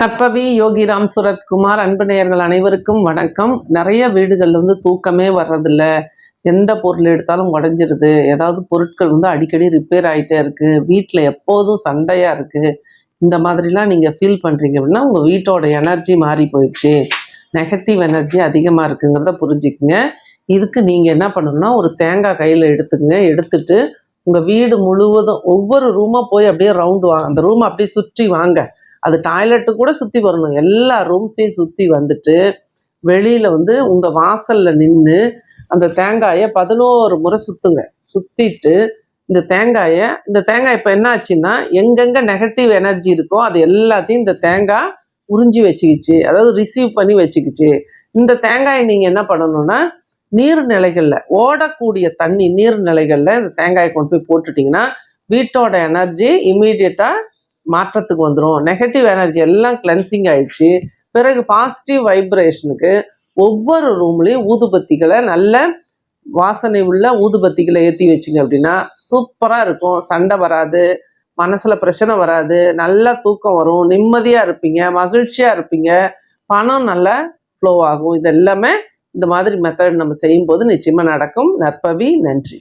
நற்பவி யோகிராம் சுரத்குமார் அன்பு நேயர்கள் அனைவருக்கும் வணக்கம். நிறைய வீடுகள்ல வந்து தூக்கமே வர்றதில்ல. எந்த பொருள் எடுத்தாலும் உடஞ்சிருது. ஏதாவது பொருட்கள் வந்து அடிக்கடி ரிப்பேர் ஆகிட்டே இருக்கு. வீட்டில் எப்போதும் சண்டையா இருக்கு. இந்த மாதிரிலாம் நீங்க ஃபீல் பண்றீங்க அப்படின்னா உங்க வீட்டோட எனர்ஜி மாறி போயிடுச்சு. நெகட்டிவ் எனர்ஜி அதிகமாக இருக்குங்கிறத புரிஞ்சுக்குங்க. இதுக்கு நீங்கள் என்ன பண்ணணும்னா ஒரு தேங்காய் கையில் எடுத்துக்கங்க. எடுத்துட்டு உங்கள் வீடு முழுவதும் ஒவ்வொரு ரூமாக போய் அப்படியே ரவுண்டு வாங்க அந்த ரூமை அப்படியே சுற்றி வாங்க. அது டாய்லெட்டு கூட சுற்றி வரணும். எல்லா ரூம்ஸையும் சுற்றி வந்துட்டு வெளியில் வந்து உங்கள் வாசலில் நின்று அந்த தேங்காயை பதினோரு முறை சுற்றுங்க சுற்றிட்டு இந்த தேங்காயை இந்த தேங்காய் இப்போ என்ன ஆச்சுன்னா எங்கெங்கே நெகட்டிவ் எனர்ஜி இருக்கோ அது எல்லாத்தையும் இந்த தேங்காய் உறிஞ்சி வச்சுக்கிச்சு. அதாவது ரிசீவ் பண்ணி வச்சுக்கிச்சு. இந்த தேங்காயை நீங்கள் என்ன பண்ணணும்னா நீர்நிலைகளில் ஓடக்கூடிய தண்ணி நீர்நிலைகளில் இந்த தேங்காயை கொண்டு போய் போட்டுட்டிங்கன்னா வீட்டோட எனர்ஜி இம்மீடியட்டாக மாற்றத்துக்கு வந்துடும் நெகட்டிவ் எனர்ஜி எல்லாம் கிளென்சிங் ஆயிடுச்சு. பிறகு பாசிட்டிவ் வைப்ரேஷனுக்கு ஒவ்வொரு ரூம்லேயும் ஊதுபத்திகளை நல்ல வாசனை உள்ள ஊதுபத்திகளை ஏற்றி வச்சிங்க அப்படின்னா சூப்பராக இருக்கும். சண்டை வராது மனசில் பிரச்சனை வராது நல்லா தூக்கம் வரும் நிம்மதியாக இருப்பீங்க மகிழ்ச்சியாக இருப்பீங்க பணம் நல்லா ஃப்ளோ ஆகும். இது எல்லாமே இந்த மாதிரி மெத்தட் நம்ம செய்யும்போது நிச்சயமாக நடக்கும். நற்பவி நன்றி.